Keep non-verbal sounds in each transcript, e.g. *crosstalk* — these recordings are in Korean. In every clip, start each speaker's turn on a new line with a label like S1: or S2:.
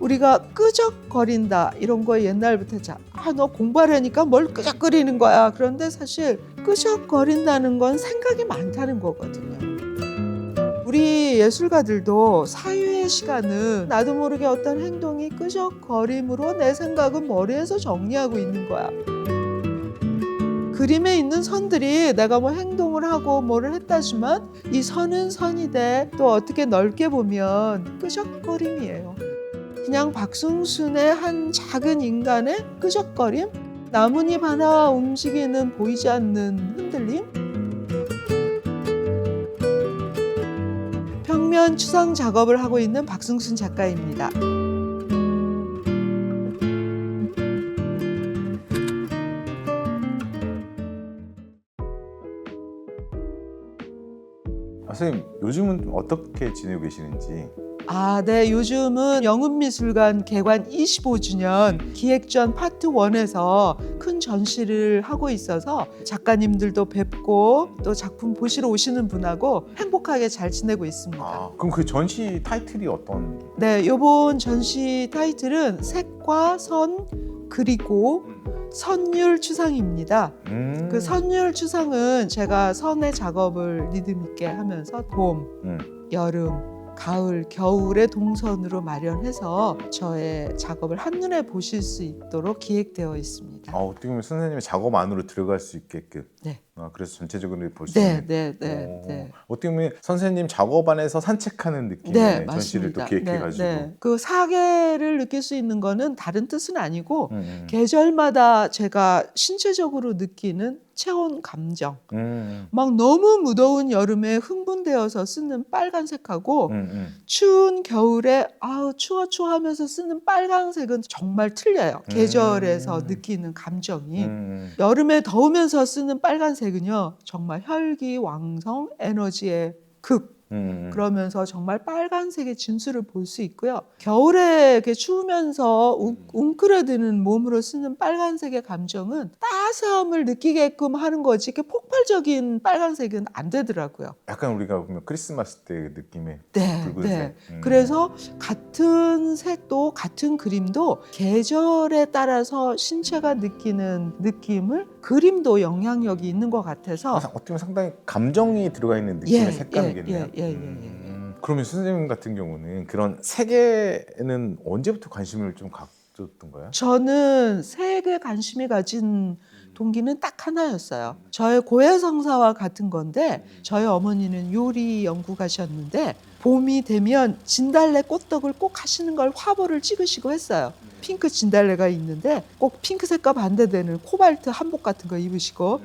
S1: 우리가 끄적거린다 이런 거 옛날부터 자, 아, 너 공부하려니까 뭘 끄적거리는 거야. 그런데 사실 끄적거린다는 건 생각이 많다는 거거든요. 우리 예술가들도 사유의 시간은 나도 모르게 어떤 행동이 끄적거림으로 내 생각은 머리에서 정리하고 있는 거야. 그림에 있는 선들이 내가 뭐 행동을 하고 뭐를 했다지만 이 선은 선이 돼 또 어떻게 넓게 보면 끄적거림이에요. 그냥 박승순의 한 작은 인간의 끄적거림, 나뭇잎 하나 움직이는 보이지 않는 흔들림, 평면 추상 작업을 하고 있는 박승순 작가입니다.
S2: 아, 선생님 요즘은 좀 어떻게 지내고 계시는지
S1: 아, 네. 요즘은 영훈미술관 개관 25주년 기획전 파트 1에서 큰 전시를 하고 있어서 작가님들도 뵙고 또 작품 보시러 오시는 분하고 행복하게 잘 지내고 있습니다.
S2: 아, 그럼 그 전시 타이틀이 어떤
S1: 네, 요번 전시 타이틀은 색과 선 그리고 선율 추상입니다.
S2: 음.
S1: 그 선율 추상은 제가 선의 작업을 리듬 있게 하면서 봄,
S2: 음.
S1: 여름, 가을, 겨울의 동선으로 마련해서 저의 작업을 한눈에 보실 수 있도록 기획되어 있습니다.
S2: 아, 어떻게 보면 선생님의 작업 안으로 들어갈 수 있게끔
S1: 네.
S2: 아, 그래서 전체적으로 볼수
S1: 네, 네, 네,
S2: 어,
S1: 네.
S2: 어떻게 보면 선생님 작업 안에서 산책하는 느낌의
S1: 네,
S2: 전시를 또
S1: 맞습니다.
S2: 기획해가지고
S1: 네, 네. 그 사계를 느낄 수 있는 거는 다른 뜻은 아니고
S2: 음, 음.
S1: 계절마다 제가 신체적으로 느끼는 체온 감정.
S2: 음,
S1: 막 너무 무더운 여름에 흥분되어서 쓰는 빨간색하고
S2: 음, 음.
S1: 추운 겨울에 아우 추워 추워 하면서 쓰는 빨간색은 정말 틀려요. 계절에서
S2: 음.
S1: 느끼는 감정이.
S2: 음,
S1: 여름에 더우면서 쓰는 빨간색 은요. 정말 혈기 왕성 에너지의 극.
S2: 음,
S1: 그러면서 정말 빨간색의 진수를 볼 수 있고요. 겨울에 이렇게 추우면서 웅- 웅크려드는 몸으로 쓰는 빨간색의 감정은 따스함을 느끼게끔 하는 거지 이렇게 폭발적인 빨간색은 안 되더라고요.
S2: 약간 우리가 보면 크리스마스 때그 느낌의
S1: 네,
S2: 붉은색
S1: 네.
S2: 음.
S1: 그래서 같은 색도 같은 그림도 계절에 따라서 신체가 느끼는 느낌을 그림도 영향력이 있는 것 같아서
S2: 아, 어떻게 보면 상당히 감정이 들어가 있는 느낌의
S1: 예,
S2: 색감이겠네요.
S1: 예, 예, 예, 예,
S2: 음, 그러면 선생님 같은 경우는 그런 색에는 언제부터 관심을 좀 가졌던 거예요?
S1: 저는 색에 관심이 가진 동기는 딱 하나였어요. 저의 고해성사와 같은 건데 저희 어머니는 요리 연구가셨는데 봄이 되면 진달래 꽃떡을 꼭 하시는 걸 화보를 찍으시고 했어요. 핑크 진달래가 있는데 꼭 핑크색과 반대되는 코발트 한복 같은 거 입으시고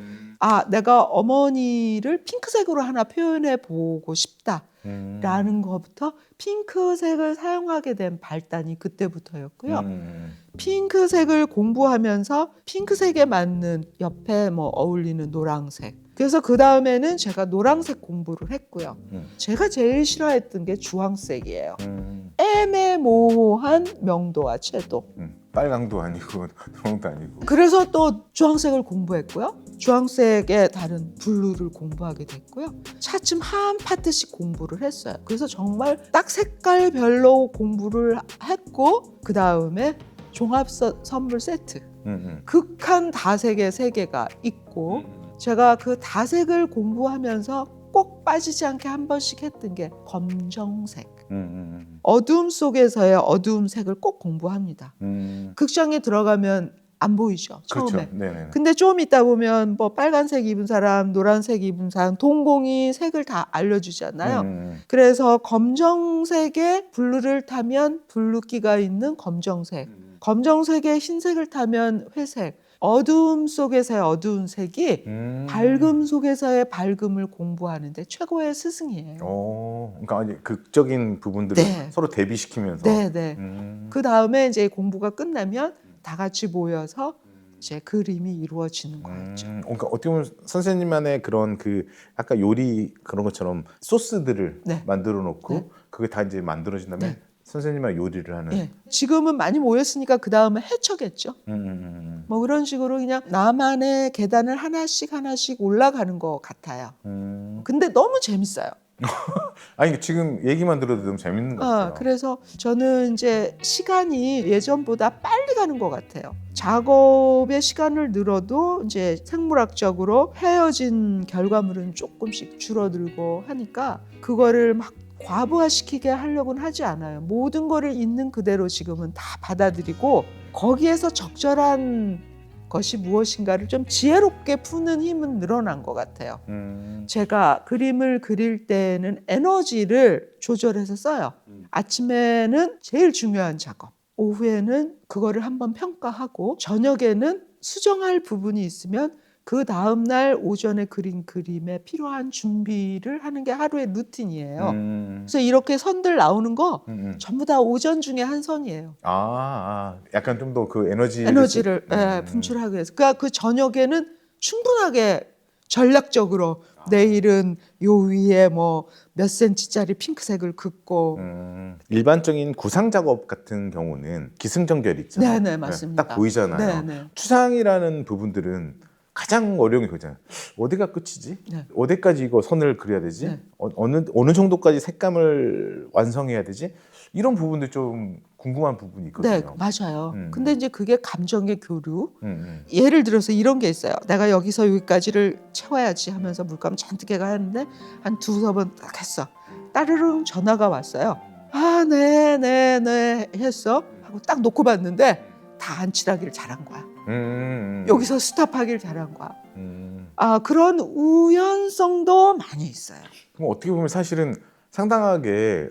S1: 아 내가 어머니를 핑크색으로 하나 표현해 보고 싶다.
S2: 음.
S1: 라는 것부터 핑크색을 사용하게 된 발단이 그때부터였고요.
S2: 음.
S1: 핑크색을 공부하면서 핑크색에 맞는 옆에 뭐 어울리는 노란색. 그래서 그 다음에는 제가 노란색 공부를 했고요.
S2: 음.
S1: 제가 제일 싫어했던 게 주황색이에요.
S2: 음.
S1: 애매모호한 명도와 채도.
S2: 음. 빨강도 아니고 *laughs* 노랑도 아니고.
S1: 그래서 또 주황색을 공부했고요. 주황색의 다른 블루를 공부하게 됐고요. 차츰 한 파트씩 공부를 했어요. 그래서 정말 딱 색깔별로 공부를 했고 그 다음에 종합 서- 선물 세트.
S2: 음, 음.
S1: 극한 다색의 세계가 있고 제가 그 다색을 공부하면서 꼭 빠지지 않게 한 번씩 했던 게 검정색.
S2: 음, 음,
S1: 어두움 속에서의 어두움 색을 꼭 공부합니다.
S2: 음.
S1: 극장에 들어가면 안 보이죠.
S2: 그렇죠.
S1: 처음에.
S2: 네네.
S1: 근데 좀 있다 보면 뭐 빨간색 입은 사람, 노란색 입은 사람, 동공이 색을 다 알려주잖아요.
S2: 음,
S1: 그래서 검정색에 블루를 타면 블루기가 있는 검정색, 검정색에 흰색을 타면 회색, 어두움 속에서의 어두운 색이
S2: 음.
S1: 밝음 속에서의 밝음을 공부하는데 최고의 스승이에요.
S2: 어, 그러니까 아니, 극적인 부분들을
S1: 네.
S2: 서로 대비시키면서.
S1: 네, 네.
S2: 음.
S1: 그 다음에 이제 공부가 끝나면 다 같이 모여서 이제 그림이 이루어지는 거였죠.
S2: 음, 그러니까 어떻게 보면 선생님만의 그런 그 아까 요리 그런 것처럼 소스들을
S1: 네.
S2: 만들어 놓고
S1: 네.
S2: 그게 다 이제 만들어진 다음에
S1: 네.
S2: 선생님만 요리를 하는.
S1: 예. 지금은 많이 모였으니까 그 다음에 해쳐겠죠.
S2: 음, 음, 음,
S1: 뭐 그런 식으로 그냥 나만의 계단을 하나씩 하나씩 올라가는 것 같아요.
S2: 음.
S1: 근데 너무 재밌어요. *laughs*
S2: 아니 지금 얘기만 들어도 너무 재밌는 것 같아요.
S1: 아, 그래서 저는 이제 시간이 예전보다 빨리 가는 것 같아요. 작업의 시간을 늘어도 이제 생물학적으로 헤어진 결과물은 조금씩 줄어들고 하니까 그거를 막 과부하시키게 하려고는 하지 않아요. 모든 거를 있는 그대로 지금은 다 받아들이고 거기에서 적절한 것이 무엇인가를 좀 지혜롭게 푸는 힘은 늘어난 것 같아요.
S2: 음,
S1: 제가 그림을 그릴 때는 에너지를 조절해서 써요.
S2: 음.
S1: 아침에는 제일 중요한 작업. 오후에는 그거를 한번 평가하고 저녁에는 수정할 부분이 있으면 그 다음 날 오전에 그린 그림에 필요한 준비를 하는 게 하루의 루틴이에요.
S2: 음,
S1: 그래서 이렇게 선들 나오는 거
S2: 음, 음.
S1: 전부 다 오전 중에 한 선이에요.
S2: 아, 아, 약간 좀 더 그 에너지
S1: 에너지를
S2: 음,
S1: 예, 분출하기 위해서. 그러니까 그 저녁에는 충분하게 전략적으로 내일은 요 위에 뭐 몇 센치짜리 핑크색을 긋고
S2: 음, 일반적인 구상 작업 같은 경우는 기승전결 있잖아요.
S1: 네네 맞습니다.
S2: 딱 보이잖아요.
S1: 네네.
S2: 추상이라는 부분들은 가장 어려운 게 그거잖아요. 어디가 끝이지?
S1: 네.
S2: 어디까지 이거 선을 그려야 되지?
S1: 네.
S2: 어, 어느 어느 정도까지 색감을 완성해야 되지? 이런 부분도 좀 궁금한 부분이
S1: 네
S2: 있거든요.
S1: 맞아요.
S2: 음.
S1: 근데 이제 그게 감정의 교류.
S2: 음, 음.
S1: 예를 들어서 이런 게 있어요. 내가 여기서 여기까지를 채워야지 하면서 물감 잔뜩 해가 했는데 한 두세 번 딱 했어. 따르릉 전화가 왔어요. 아, 네, 네, 네 했어. 하고 딱 놓고 봤는데 다 안칠하기를 잘한 거야.
S2: 음, 음,
S1: 여기서 스탑하기를 잘한 거야.
S2: 음.
S1: 아, 그런 우연성도 많이 있어요.
S2: 그럼 어떻게 보면 사실은 상당하게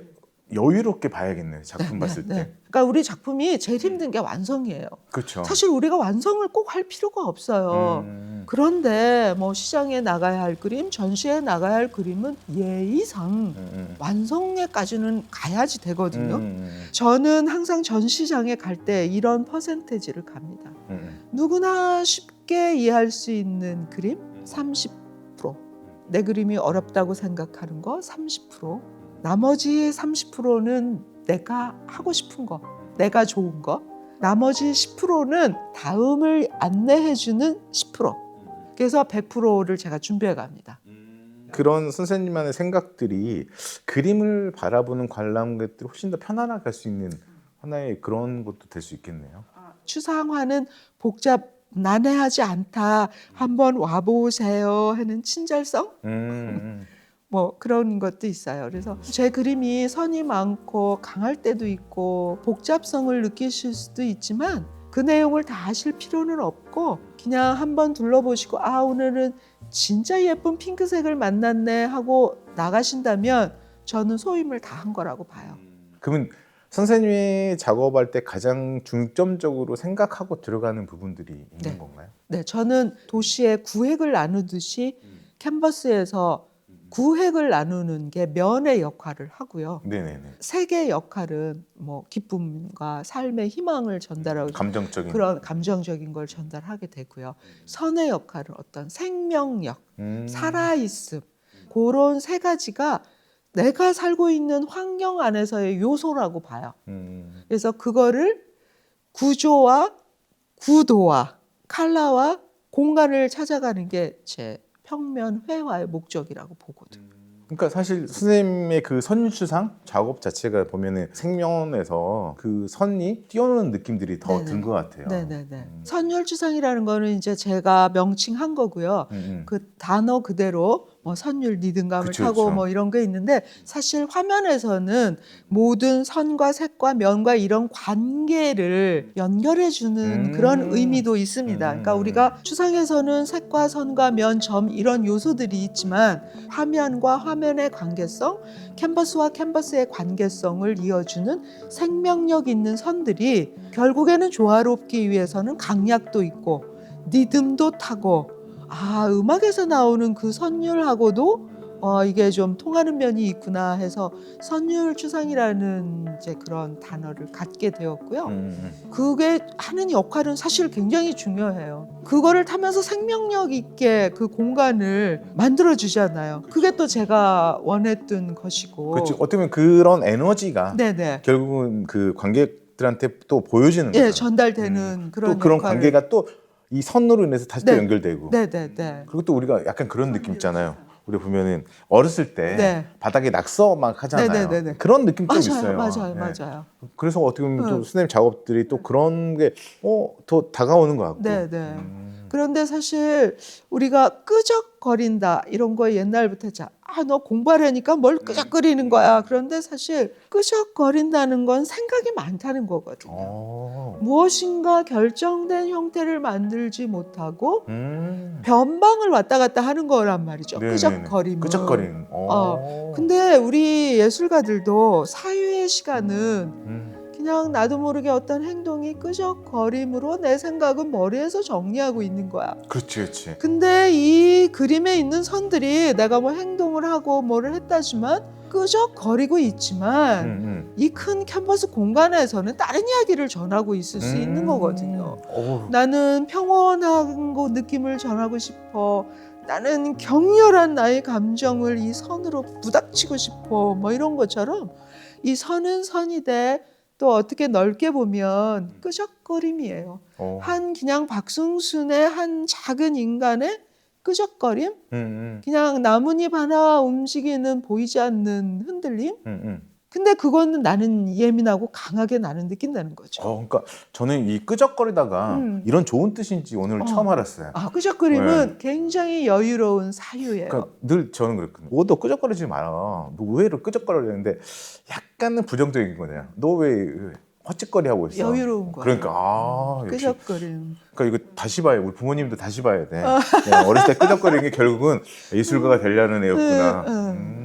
S2: 여유롭게 봐야겠네요. 작품
S1: 네,
S2: 봤을
S1: 네,
S2: 때.
S1: 네. 그러니까 우리 작품이 제일 힘든 게 완성이에요.
S2: 그렇죠.
S1: 사실 우리가 완성을 꼭 할 필요가 없어요.
S2: 음,
S1: 그런데 뭐 시장에 나가야 할 그림, 전시에 나가야 할 그림은 예의상
S2: 음, 음.
S1: 완성에까지는 가야지 되거든요.
S2: 음, 음,
S1: 저는 항상 전시장에 갈 때 이런 퍼센테이지를 갑니다.
S2: 음, 음.
S1: 누구나 쉽게 이해할 수 있는 그림 30%. 내 그림이 어렵다고 생각하는 거 30%. 나머지 30%는 내가 하고 싶은 거, 내가 좋은 거. 나머지 10%는 다음을 안내해주는 10%. 그래서 100%를 제가 준비해 갑니다.
S2: 그런 선생님만의 생각들이 그림을 바라보는 관람객들이 훨씬 더 편안하게 할수 있는 하나의 그런 것도 될 수 있겠네요.
S1: 추상화는 복잡 난해하지 않다. 한번 와보세요 하는 친절성
S2: 음, 음. *laughs*
S1: 뭐 그런 것도 있어요. 그래서 제 그림이 선이 많고 강할 때도 있고 복잡성을 느끼실 수도 있지만 그 내용을 다 하실 필요는 없고 그냥 한번 둘러보시고 아 오늘은 진짜 예쁜 핑크색을 만났네 하고 나가신다면 저는 소임을 다 한 거라고 봐요.
S2: 그러면 선생님이 작업할 때 가장 중점적으로 생각하고 들어가는 부분들이 있는
S1: 네.
S2: 건가요?
S1: 네, 저는 도시에 구획을 나누듯이 캔버스에서 구획을 나누는 게 면의 역할을 하고요.
S2: 네네네.
S1: 색의 역할은 뭐 기쁨과 삶의 희망을 전달하고
S2: 감정적인.
S1: 그런 감정적인 걸 전달하게 되고요. 선의 역할은 어떤 생명력,
S2: 음.
S1: 살아있음 그런 세 가지가 내가 살고 있는 환경 안에서의 요소라고 봐요.
S2: 음.
S1: 그래서 그거를 구조와 구도와 컬러와 공간을 찾아가는 게 제 평면 회화의 목적이라고 보거든요.
S2: 그러니까 사실 선생님의 그 선추상 작업 자체가 보면은 생면에서 그 선이 뛰어노는 느낌들이 더. 든 것 같아요.
S1: 네네네.
S2: 음.
S1: 선율추상이라는 거는 이제 제가 명칭한 거고요.
S2: 음, 음.
S1: 그 단어 그대로 뭐 선율 리듬감을
S2: 그쵸,
S1: 타고
S2: 그쵸.
S1: 뭐 이런 게 있는데 사실 화면에서는 모든 선과 색과 면과 이런 관계를 연결해 주는
S2: 음.
S1: 그런 의미도 있습니다. 그러니까
S2: 음.
S1: 우리가 추상에서는 색과 선과 면, 점 이런 요소들이 있지만 화면과 화면의 관계성, 캔버스와 캔버스의 관계성을 이어주는 생명력 있는 선들이 결국에는 조화롭기 위해서는 강약도 있고 리듬도 타고 아 음악에서 나오는 그 선율하고도 어 이게 좀 통하는 면이 있구나 해서 선율 추상이라는 이제 그런 단어를 갖게 되었고요.
S2: 음, 음.
S1: 그게 하는 역할은 사실 굉장히 중요해요. 그거를 타면서 생명력 있게 그 공간을 만들어 주잖아요. 그게 또 제가 원했던 것이고.
S2: 그렇죠. 어떻게 보면 그런 에너지가
S1: 네네.
S2: 결국은 그 관객들한테 또 보여지는
S1: 예,
S2: 거죠.
S1: 전달되는 그런
S2: 또 그런
S1: 역할을-
S2: 관계가 또 이 선으로 인해서 다시 또
S1: 네.
S2: 연결되고
S1: 네 네 네.
S2: 그리고 또 우리가 약간 그런 느낌 있잖아요. 우리 보면은 어렸을 때
S1: 네.
S2: 바닥에 낙서 막 하잖아요.
S1: 네 네 네 네.
S2: 그런 느낌 좀
S1: 맞아요,
S2: 있어요.
S1: 맞아요,
S2: 네.
S1: 맞아요.
S2: 그래서 어떻게 보면 또
S1: 네.
S2: 선생님 작업들이 또 그런 게 어, 더 다가오는 것 같고.
S1: 네, 네.
S2: 음.
S1: 그런데 사실 우리가 끄적거린다 이런 거 옛날부터 자, 아, 너 공부하려니까 뭘 끄적거리는 거야. 그런데 사실 끄적거린다는 건 생각이 많다는 거거든요.
S2: 어.
S1: 무엇인가 결정된 형태를 만들지 못하고
S2: 음.
S1: 변방을 왔다 갔다 하는 거란 말이죠.
S2: 네네네.
S1: 끄적거림은.
S2: 끄적거리는. 어.
S1: 근데 우리 예술가들도 사유의 시간은
S2: 음.
S1: 그냥 나도 모르게 어떤 행동이 끄적거림으로 내 생각은 머리에서 정리하고 있는 거야.
S2: 그렇지, 그렇지.
S1: 근데 이 그림에 있는 선들이 내가 뭐 행동을 하고 뭐를 했다지만 끄적거리고 있지만
S2: 음, 음.
S1: 이 큰 캔버스 공간에서는 다른 이야기를 전하고 있을 수 있는
S2: 음.
S1: 거거든요.
S2: 어우.
S1: 나는 평온한 거 느낌을 전하고 싶어. 나는 격렬한 나의 감정을 이 선으로 부닥치고 싶어. 뭐 이런 것처럼 이 선은 선이되 또 어떻게 넓게 보면 끄적거림이에요.
S2: 어.
S1: 한 그냥 박승순의 한 작은 인간의 끄적거림?
S2: 음, 음.
S1: 그냥 나뭇잎 하나 움직이는 보이지 않는 흔들림?
S2: 음, 음.
S1: 근데 그거는 나는 예민하고 강하게 나는 느낀다는 거죠.
S2: 어, 그러니까 저는 이 끄적거리다가
S1: 음.
S2: 이런 좋은 뜻인지 오늘
S1: 어.
S2: 처음 알았어요.
S1: 아, 끄적거림은 굉장히 여유로운 사유예요.
S2: 네. 그러니까 늘 저는 그랬거든요. 너도 끄적거리지 마라. 너 의외로 끄적거리는데 약간은 부정적인 거네요. 너왜 헛짓거리 하고 있어?
S1: 여유로운 거예요.
S2: 그러니까 아 역시
S1: 끄적거림.
S2: 그러니까 이거 다시 봐요. 우리 부모님도 다시 봐야 돼. 네, 어렸을 때 끄적거리는 게 결국은 예술가가 되려는 애였구나.
S1: 네, 네.
S2: 음.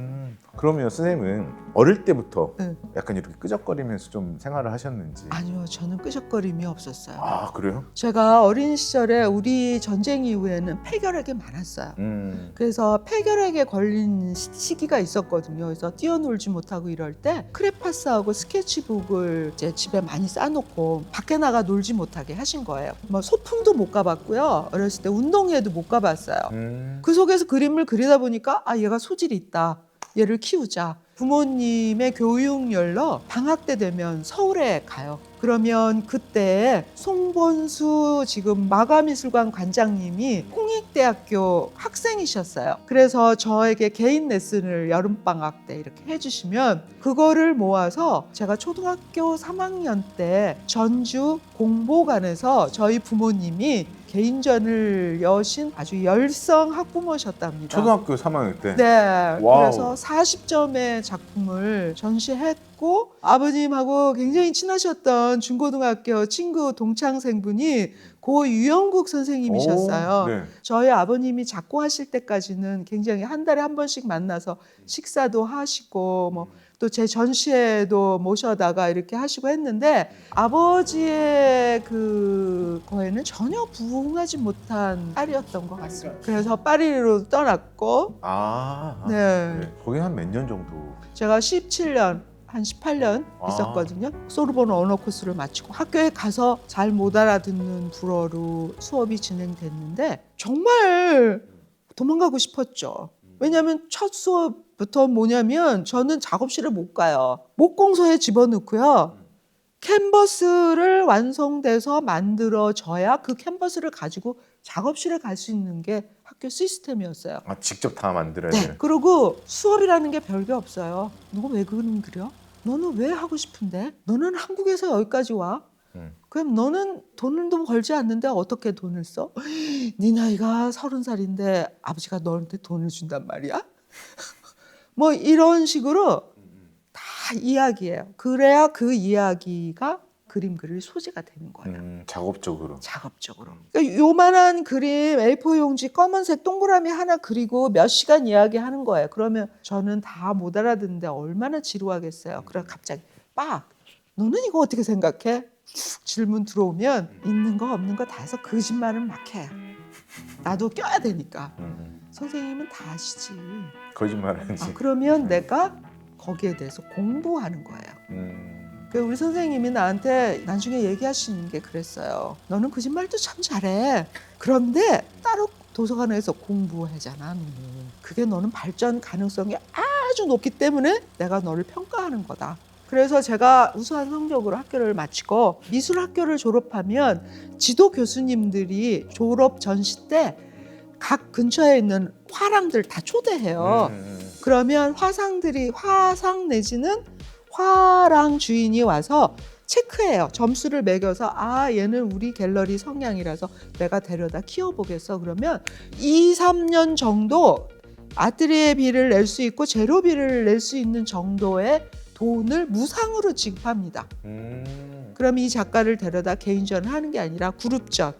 S2: 그러면 선생님은 어릴 때부터
S1: 네.
S2: 약간 이렇게 끄적거리면서 좀 생활을 하셨는지.
S1: 아니요, 저는 끄적거림이 없었어요.
S2: 아, 그래요?
S1: 제가 어린 시절에 우리 전쟁 이후에는 폐결핵이 많았어요.
S2: 음.
S1: 그래서 폐결핵에 걸린 시- 시기가 있었거든요. 그래서 뛰어놀지 못하고 이럴 때 크레파스하고 스케치북을 제 집에 많이 싸놓고 밖에 나가 놀지 못하게 하신 거예요. 뭐 소풍도 못 가봤고요. 어렸을 때 운동회도 못 가봤어요.
S2: 음.
S1: 그 속에서 그림을 그리다 보니까 아 얘가 소질이 있다. 얘를 키우자. 부모님의 교육열로 방학 때 되면 서울에 가요. 그러면 그때 송본수 지금 마가미술관 관장님이 홍익대학교 학생이셨어요. 그래서 저에게 개인 레슨을 여름방학 때 이렇게 해주시면 그거를 모아서 제가 초등학교 3학년 때 전주 공보관에서 저희 부모님이 개인전을 여신 아주 열성 학부모셨답니다.
S2: 초등학교 3학년 때.
S1: 네.
S2: 와우.
S1: 그래서 40점의 작품을 전시했고 아버님하고 굉장히 친하셨던 중고등학교 친구 동창생분이 고 유영국 선생님이셨어요.
S2: 오, 네.
S1: 저희 아버님이 작고 하실 때까지는 굉장히 한 달에 한 번씩 만나서 식사도 하시고 뭐 또 제 전시회도 모셔다가 이렇게 하시고 했는데 아버지의 그 거에는 전혀 부응하지 못한 딸이었던 것 같습니다. 그래서 파리로 떠났고
S2: 아.
S1: 네.
S2: 네. 거기 한 몇 년 정도?
S1: 제가 17년 한 18년
S2: 아.
S1: 있었거든요. 소르본 언어 코스를 마치고 학교에 가서 잘 못 알아듣는 불어로 수업이 진행됐는데 정말 도망가고 싶었죠. 왜냐하면 첫 수업부터 뭐냐면 저는 작업실에 못 가요. 목공소에 집어넣고요. 캔버스를 완성돼서 만들어져야 그 캔버스를 가지고 작업실에 갈 수 있는 게 학교 시스템이었어요.
S2: 아, 직접 다 만들어야
S1: 네.
S2: 돼.
S1: 그리고 수업이라는 게 별게 없어요. 너 왜 그림 그려? 너는 왜 하고 싶은데? 너는 한국에서 여기까지 와?
S2: 음.
S1: 그럼 너는 돈도 벌지 않는데 어떻게 돈을 써? 네 나이가 서른 살인데 아버지가 너한테 돈을 준단 말이야? *laughs* 뭐 이런 식으로 다 이야기예요. 그래야 그 이야기가 그림 그릴 소재가 되는 거예요.
S2: 음, 작업적으로.
S1: 작업적으로. 그러니까 요만한 그림 A4 용지 검은색 동그라미 하나 그리고 몇 시간 이야기하는 거예요. 그러면 저는 다 못 알아듣는데 얼마나 지루하겠어요. 그래 갑자기 빡 너는 이거 어떻게 생각해? 쭉 질문 들어오면 있는 거 없는 거 다 해서 거짓말을 막 해. 나도 껴야 되니까.
S2: 음, 음.
S1: 선생님은 다 아시지.
S2: 거짓말하지.
S1: 아, 그러면 내가 거기에 대해서 공부하는 거예요.
S2: 음.
S1: 그 우리 선생님이 나한테 나중에 얘기하시는 게 그랬어요. 너는 거짓말도 참 잘해. 그런데 따로 도서관에서 공부하잖아. 너는. 그게 너는 발전 가능성이 아주 높기 때문에 내가 너를 평가하는 거다. 그래서 제가 우수한 성적으로 학교를 마치고 미술 학교를 졸업하면 지도 교수님들이 졸업 전시 때 각 근처에 있는 화랑들 다 초대해요.
S2: 음.
S1: 그러면 화상들이 화상 내지는 화랑 주인이 와서 체크해요. 점수를 매겨서 아 얘는 우리 갤러리 성향이라서 내가 데려다 키워보겠어. 그러면 2, 3년 정도 아트리에 비를 낼 수 있고 재료비를 낼 수 있는 정도의 돈을 무상으로 지급합니다.
S2: 음.
S1: 그럼 이 작가를 데려다 개인전을 하는 게 아니라 그룹전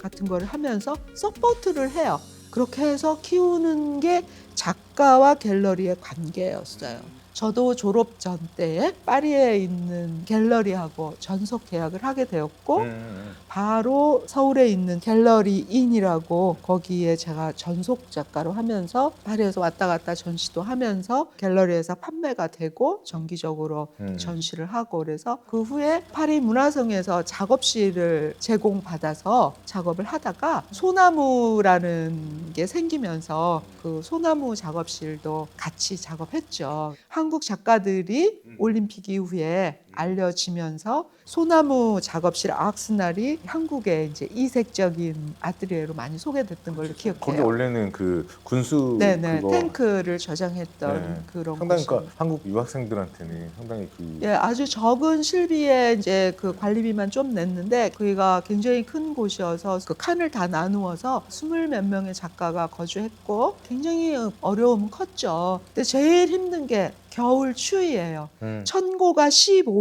S1: 같은 거를 하면서 서포트를 해요. 그렇게 해서 키우는 게 작가와 갤러리의 관계였어요. 저도 졸업 전 때에 파리에 있는 갤러리하고 전속 계약을 하게 되었고
S2: 음.
S1: 바로 서울에 있는 갤러리 인이라고 거기에 제가 전속 작가로 하면서 파리에서 왔다 갔다 전시도 하면서 갤러리에서 판매가 되고 정기적으로
S2: 음.
S1: 전시를 하고 그래서 그 후에 파리 문화성에서 작업실을 제공받아서 작업을 하다가 소나무라는 게 생기면서 그 소나무 작업실도 같이 작업했죠. 한국 작가들이 올림픽 이후에 알려지면서 소나무 작업실 아크스날이 한국의 이제 이색적인 아트리에로 많이 소개됐던 걸로
S2: 거기
S1: 기억해요.
S2: 원래는 그 군수
S1: 네네
S2: 그거
S1: 탱크를 저장했던
S2: 네.
S1: 그런
S2: 상당히
S1: 곳이.
S2: 그러니까 한국 유학생들한테는 상당히 그
S1: 예, 아주 적은 실비에 이제 그 관리비만 좀 냈는데 거기가 굉장히 큰 곳이어서 그 칸을 다 나누어서 스물 몇 명의 작가가 거주했고 굉장히 어려움은 컸죠. 근데 제일 힘든 게 겨울 추위예요.
S2: 음.
S1: 천고가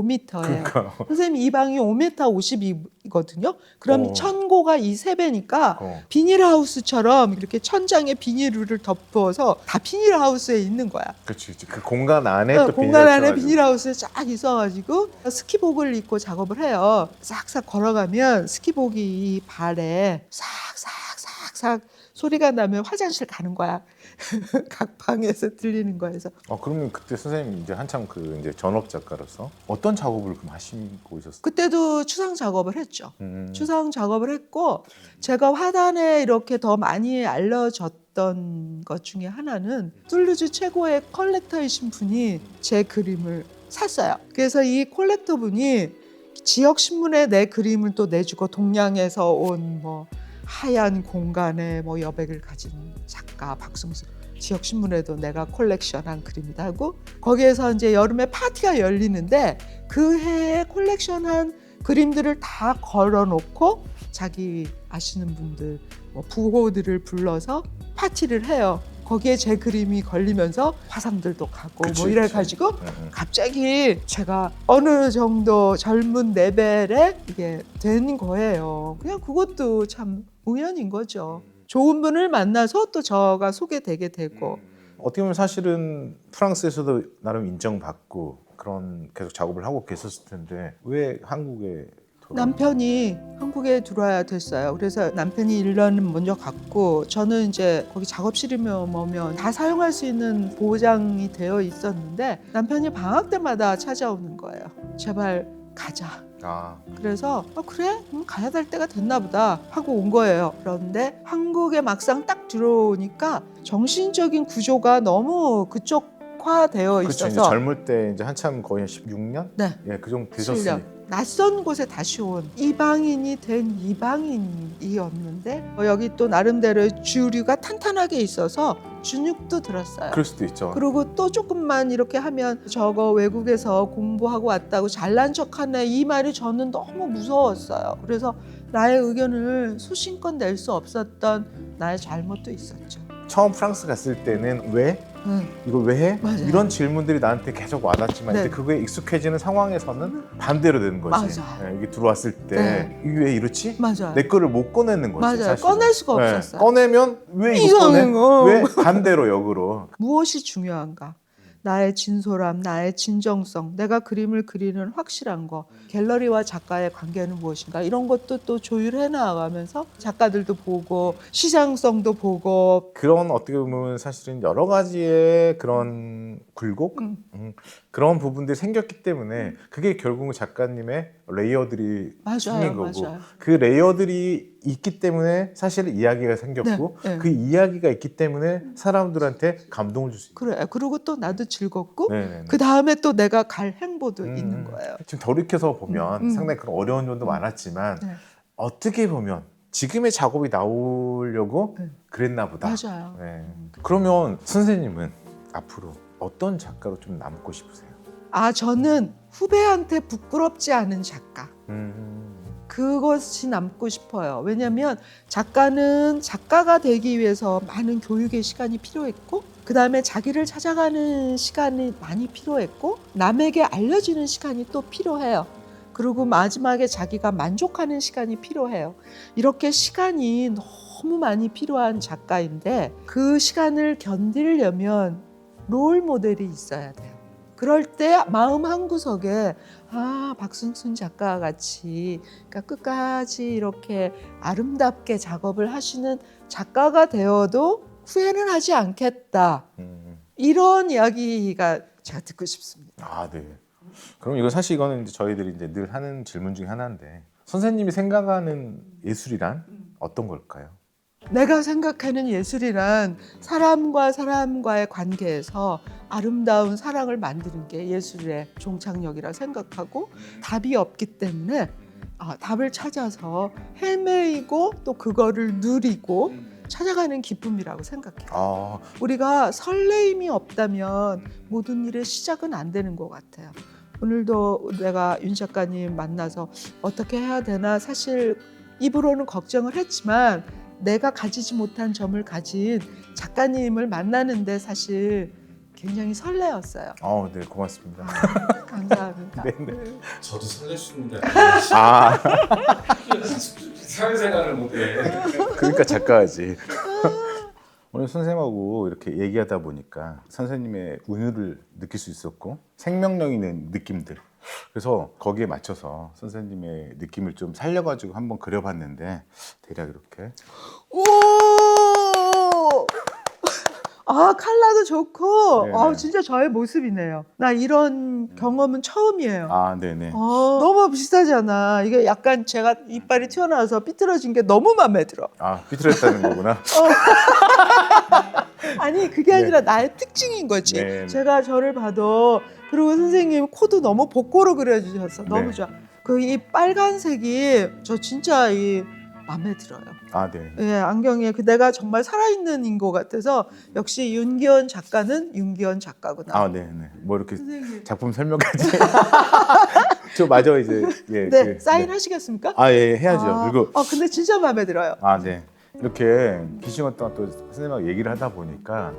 S1: 15m예요.
S2: 그러니까
S1: 선생님 이 방이 5m 50이거든요. 그럼
S2: 어.
S1: 천고가 이 세 배니까
S2: 어.
S1: 비닐하우스처럼 이렇게 천장에 비닐을 덮어서 다 비닐하우스에 있는 거야.
S2: 그렇지. 그 공간 안에
S1: 어,
S2: 또
S1: 공간 안에
S2: 비닐하우스
S1: 비닐하우스에 쫙 있어가지고 스키복을 입고 작업을 해요. 싹싹 걸어가면 스키복이 이 발에 싹싹싹싹 소리가 나면 화장실 가는 거야. *laughs* 각 방에서 들리는 거에서
S2: 어 그러면 그때 선생님 이제 한참 그 이제 전업 작가로서 어떤 작업을 그럼 하시고 오셨어요?
S1: 그때도 추상 작업을 했죠.
S2: 음.
S1: 추상 작업을 했고 제가 화단에 이렇게 더 많이 알려졌던 것 중에 하나는 툴루즈 최고의 컬렉터이신 분이 제 그림을 샀어요. 그래서 이 컬렉터 분이 지역 신문에 내 그림을 또 내주고 동양에서 온 뭐 하얀 공간에 뭐 여백을 가진 작가 박승수 지역 신문에도 내가 콜렉션한 그림이다 하고 거기에서 이제 여름에 파티가 열리는데 그 해에 콜렉션한 그림들을 다 걸어놓고 자기 아시는 분들 뭐 부호들을 불러서 파티를 해요. 거기에 제 그림이 걸리면서 화상들도 가고
S2: 그치,
S1: 뭐 이래. 가지고
S2: 음, 음.
S1: 갑자기 제가 어느 정도 젊은 레벨에 이게 된 거예요. 그냥 그것도 참 우연인 거죠. 좋은 분을 만나서 또 저가 소개되게 되고
S2: 어떻게 보면 사실은 프랑스에서도 나름 인정받고 그런 계속 작업을 하고 계셨을 텐데 왜 한국에 돌아오셨어요?
S1: 남편이 한국에 들어와야 됐어요. 그래서 남편이 1년 먼저 갔고 저는 이제 거기 작업실이면 뭐면 다 사용할 수 있는 보장이 되어 있었는데 남편이 방학 때마다 찾아오는 거예요. 제발 가자.
S2: 아,
S1: 그래서 어, 그래? 그럼 가야 될 때가 됐나 보다 하고 온 거예요. 그런데 한국에 막상 딱 들어오니까 정신적인 구조가 너무 그쪽화되어
S2: 그렇죠. 이제
S1: 있어서
S2: 젊을 때 이제 한참 거의 한 16년?
S1: 네.
S2: 예, 그 정도
S1: 실력.
S2: 되셨으니.
S1: 낯선 곳에 다시 온 이방인이 된 이방인이었는데 어, 여기 또 나름대로 주류가 탄탄하게 있어서 준육도 들었어요.
S2: 그럴 수도 있죠.
S1: 그리고 또 조금만 이렇게 하면 저거 외국에서 공부하고 왔다고 잘난 척하네 이 말이 저는 너무 무서웠어요. 그래서 나의 의견을 소신껏 낼 수 없었던 나의 잘못도 있었죠.
S2: 처음 프랑스 갔을 때는 왜
S1: 응.
S2: 이걸 왜 해?
S1: 맞아요.
S2: 이런 질문들이 나한테 계속 와닿지만
S1: 네.
S2: 이제 그거에 익숙해지는 상황에서는 반대로 되는 거지.
S1: 맞아요.
S2: 예, 이게 들어왔을 때
S1: 네.
S2: 이게 왜 이렇지?
S1: 맞아요.
S2: 내 거를 못 꺼내는 거지.
S1: 맞아요.
S2: 사실은.
S1: 꺼낼 수가
S2: 네.
S1: 없었어요.
S2: 꺼내면 왜 이거
S1: 이상한
S2: 꺼내?
S1: 거.
S2: 왜 반대로 역으로?
S1: 무엇이 중요한가? 나의 진솔함, 나의 진정성, 내가 그림을 그리는 확실한 거, 갤러리와 작가의 관계는 무엇인가? 이런 것도 또 조율해 나가면서 작가들도 보고 시장성도 보고.
S2: 그런 어떻게 보면 사실은 여러 가지의 그런 굴곡?
S1: 음.
S2: 음, 그런 부분들이 생겼기 때문에 그게 결국은 작가님의 레이어들이
S1: 맞아요,
S2: 생긴 거고
S1: 맞아요.
S2: 그 레이어들이 있기 때문에 사실 이야기가 생겼고
S1: 네, 네.
S2: 그 이야기가 있기 때문에 사람들한테 감동을 줄 수 있고
S1: 그래. 그리고 또 나도 즐겁고
S2: 네 네 네.
S1: 그 다음에 또 내가 갈 행보도
S2: 음,
S1: 있는 거예요.
S2: 지금 돌이켜서 보면
S1: 음, 음.
S2: 상당히 그런 어려운 점도 많았지만
S1: 네.
S2: 어떻게 보면 지금의 작업이 나오려고
S1: 네.
S2: 그랬나 보다.
S1: 맞아요.
S2: 네. 그러면 선생님은 앞으로 어떤 작가로 좀 남고 싶으세요?
S1: 아 저는 후배한테 부끄럽지 않은 작가.
S2: 음,
S1: 그것이 남고 싶어요. 왜냐하면 작가는 작가가 되기 위해서 많은 교육의 시간이 필요했고, 그 다음에 자기를 찾아가는 시간이 많이 필요했고, 남에게 알려지는 시간이 또 필요해요. 그리고 마지막에 자기가 만족하는 시간이 필요해요. 이렇게 시간이 너무 많이 필요한 작가인데, 그 시간을 견디려면 롤 모델이 있어야 돼요. 그럴 때 마음 한 구석에 아 박승순 작가 같이 그러니까 끝까지 이렇게 아름답게 작업을 하시는 작가가 되어도 후회는 하지 않겠다
S2: 음.
S1: 이런 이야기가 제가 듣고 싶습니다.
S2: 아, 네. 그럼 이거 사실 이거는 이제 저희들이 이제 늘 하는 질문 중에 하나인데 선생님이 생각하는 예술이란 어떤 걸까요?
S1: 내가 생각하는 예술이란 사람과 사람과의 관계에서 아름다운 사랑을 만드는 게 예술의 종착역이라 생각하고 답이 없기 때문에 아, 답을 찾아서 헤매이고 또 그거를 누리고 찾아가는 기쁨이라고 생각해요.
S2: 아,
S1: 우리가 설레임이 없다면 모든 일의 시작은 안 되는 것 같아요. 오늘도 내가 윤 작가님 만나서 어떻게 해야 되나 사실 입으로는 걱정을 했지만 내가 가지지 못한 점을 가진 작가님을 만나는데 사실 굉장히 설레었어요.
S2: 어, 네, 고맙습니다. *laughs*
S1: 감사합니다.
S2: 네, 네.
S3: 저도 설렜습니다.
S2: 아, *laughs*
S3: 사회생활을 못해.
S2: 그러니까 작가지. 오늘 선생님하고 이렇게 얘기하다 보니까 선생님의 운율을 느낄 수 있었고 생명력 있는 느낌들. 그래서 거기에 맞춰서 선생님의 느낌을 좀 살려가지고 한번 그려봤는데 대략 이렇게
S1: 오! 아 칼라도 좋고,
S2: 네네.
S1: 아 진짜 저의 모습이네요. 나 이런 경험은 처음이에요.
S2: 아, 네네.
S1: 어, 너무 비슷하잖아. 이게 약간 제가 이빨이 튀어나와서 삐뚤어진 게 너무 마음에 들어.
S2: 아, 삐뚤었다는 거구나. *laughs*
S1: 아니 그게
S2: 네.
S1: 아니라 나의 특징인 거지.
S2: 네.
S1: 제가 저를 봐도 그리고 선생님 코도 너무 복고로 그려주셔서 너무
S2: 네.
S1: 좋아. 그 이 빨간색이 저 진짜 이 마음에 들어요.
S2: 아, 네.
S1: 예, 안경에 그 내가 정말 살아있는 인것 같아서 역시 윤기현 작가는 윤기현 작가구나.
S2: 아, 네, 네. 뭐 이렇게
S1: 선생님.
S2: 작품 설명까지. *laughs* 저 맞아 이제 예.
S1: 네,
S2: 그,
S1: 사인
S2: 네.
S1: 하시겠습니까?
S2: 아, 예, 해야죠.
S1: 아,
S2: 그리고
S1: 어, 근데 진짜 마음에 들어요.
S2: 아, 네. 이렇게 긴 시간 동안 또 선생님하고 얘기를 하다 보니까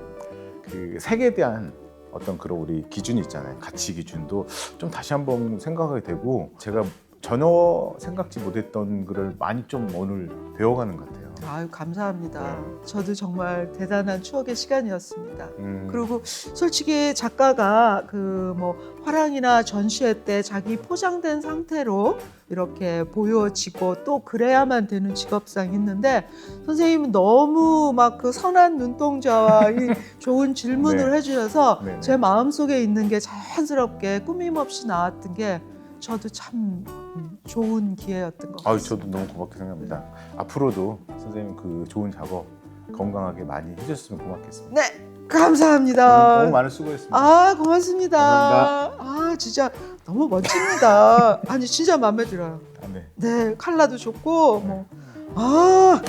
S2: 그 색에 대한 어떤 그런 우리 기준이 있잖아요. 가치 기준도 좀 다시 한번 생각하게 되고 제가 전혀 생각지 못했던 거를 많이 좀 오늘 배워가는 것 같아요.
S1: 아유 감사합니다.
S2: 네.
S1: 저도 정말 대단한 추억의 시간이었습니다.
S2: 음,
S1: 그리고 솔직히 작가가 그 뭐 화랑이나 전시회 때 자기 포장된 상태로 이렇게 보여지고 또 그래야만 되는 직업상이 있는데 선생님은 너무 막 그 선한 눈동자와 *laughs* 이 좋은 질문을
S2: 네.
S1: 해주셔서
S2: 네, 네.
S1: 제 마음속에 있는 게 자연스럽게 꾸밈없이 나왔던 게 저도 참 음, 좋은 기회였던 것 같습니다.
S2: 저도 너무 고맙게 생각합니다. 앞으로도 선생님 그 좋은 작업 건강하게 많이 해줬으면 고맙겠습니다.
S1: 네, 감사합니다.
S2: 너무 많은 수고했습니다.
S1: 아 고맙습니다.
S2: 감사합니다.
S1: 아 진짜 너무 멋집니다. 아니 진짜 마음에 들어요.
S2: 아, 네.
S1: 네 칼라도 좋고 뭐 아